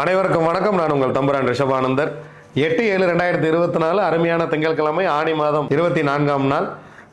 அனைவருக்கும் வணக்கம். நான் உங்கள் தம்புரான் ரிஷபானந்தர். எட்டு ஏழு ரெண்டாயிரத்தி இருபத்தி நாலு அருமையான திங்கட்கிழமை ஆணி மாதம் இருபத்தி நான்காம் நாள்.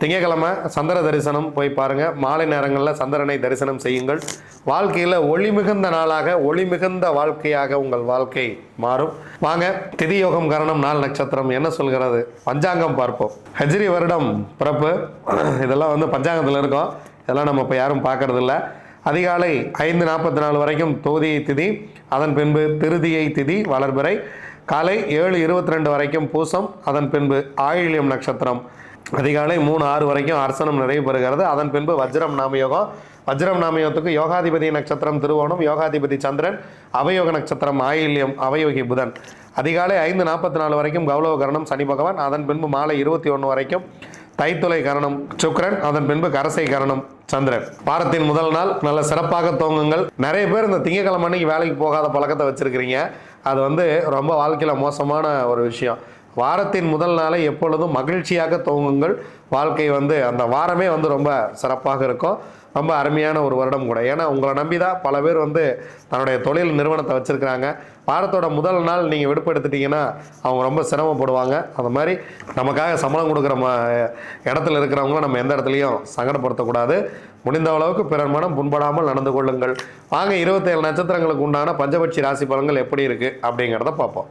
திங்கட்கிழமை சந்திர தரிசனம் போய் பாருங்க. மாலை நேரங்களில் சந்திரனை தரிசனம் செய்யுங்கள். வாழ்க்கையில் ஒளி மிகுந்த நாளாக ஒளி மிகுந்த வாழ்க்கையாக உங்கள் வாழ்க்கை மாறும். வாங்க திதி யோகம் கரணம் நாள் நட்சத்திரம் என்ன சொல்கிறது? பஞ்சாங்கம் பார்ப்போம். ஹஜ்ரி வருடம் பிறப்பு. இதெல்லாம் வந்து பஞ்சாங்கத்தில் இருக்கும். இதெல்லாம் நம்ம இப்போ யாரும் பார்க்கறதில்ல. அதிகாலை ஐந்து நாற்பத்தி நாலு வரைக்கும் தோதியை திதி அதன் பின்பு திருதியை திதி வளர்பிறை. காலை ஏழு இருபத்தி ரெண்டு வரைக்கும் பூசம் அதன் பின்பு ஆயிலியம் நட்சத்திரம். அதிகாலை மூணு ஆறு வரைக்கும் அர்சனம் நிறைவு பெறுகிறது. அதன் பின்பு வஜ்ரம் நாமயோகம். வஜ்ரம் நாமயோகத்துக்கு யோகாதிபதி நட்சத்திரம் திருவோணம் யோகாதிபதி சந்திரன் அவயோக நட்சத்திரம் ஆயில்யம் அவயோகி புதன். அதிகாலை ஐந்து நாற்பத்தி நாலு வரைக்கும் கௌரவ கரணம் சனி பகவான். அதன் பின்பு மாலை இருபத்தி ஒன்று வரைக்கும் தைத்துளை கரணம் சுக்கரன் அதன் பின்பு கரசை கரணம் சந்திரன். வாரத்தின் முதல் நாள் நல்ல சிறப்பாக துவங்குங்கள் நிறைய பேர் இந்த திங்கக்கிழமை அன்னைக்கு வேலைக்கு போகாத பழக்கத்தை வச்சிருக்கிறீங்க. அது வந்து ரொம்ப வாழ்க்கையில் மோசமான ஒரு விஷயம். வாரத்தின் முதல் நாளை எப்பொழுதும் மகிழ்ச்சியாக துவங்குங்கள் வாழ்க்கை வந்து அந்த வாரமே வந்து ரொம்ப சிறப்பாக இருக்கும். ரொம்ப அருமையான ஒரு வருடம் கூட. ஏன்னா உங்களை நம்பி தான் பல பேர் வந்து தன்னுடைய தொழில் நிறுவனத்தை வச்சுருக்கிறாங்க. வாரத்தோட முதல் நாள் நீங்கள் விடுப்படுத்திட்டீங்கன்னா அவங்க ரொம்ப சிரமப்படுவாங்க. அந்த மாதிரி நமக்காக சம்பளம் கொடுக்குற ம இடத்துல இருக்கிறவங்களும் நம்ம எந்த இடத்துலையும் சங்கடப்படுத்தக்கூடாது. முடிந்த அளவுக்கு பிறர் மனம் புண்படாமல் நடந்து கொள்ளுங்கள். வாங்க இருபத்தேழு நட்சத்திரங்களுக்கு உண்டான பஞ்சபட்சி ராசி பலன்கள் எப்படி இருக்குது அப்படிங்கிறத பார்ப்போம்.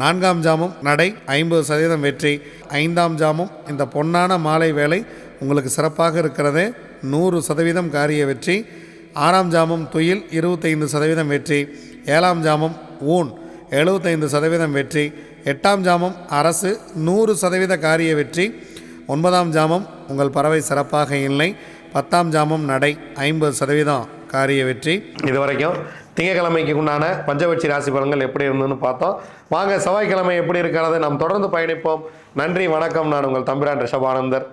நான்காம் ஜாமம் நடை ஐம்பது சதவீதம் வெற்றி. ஐந்தாம் ஜாமம் இந்த பொன்னான மாலை வேலை உங்களுக்கு சிறப்பாக இருக்கிறது. நூறு சதவீதம் காரிய வெற்றி. ஆறாம் ஜாமம் துயில் இருபத்தைந்து சதவீதம் வெற்றி. ஏழாம் ஜாமம் ஊன் எழுபத்தைந்து சதவீதம் வெற்றி. எட்டாம் ஜாமம் அரசு நூறு சதவீத காரிய வெற்றி. ஒன்பதாம் ஜாமம் உங்கள் பறவை சிறப்பாக இல்லை. பத்தாம் ஜாமம் நடை ஐம்பது சதவீதம் காரிய வெற்றி. இது வரைக்கும் திங்கக்கிழமைக்கு உண்டான பஞ்சபட்சி ராசி பலன்கள் எப்படி இருந்ததுன்னு பார்த்தோம். வாங்க செவ்வாய்க்கிழமை எப்படி இருக்கிறது? நாம் தொடர்ந்து பயணிப்போம். நன்றி வணக்கம். நான் உங்கள் தம்பிரான் ரிஷபானந்தர்.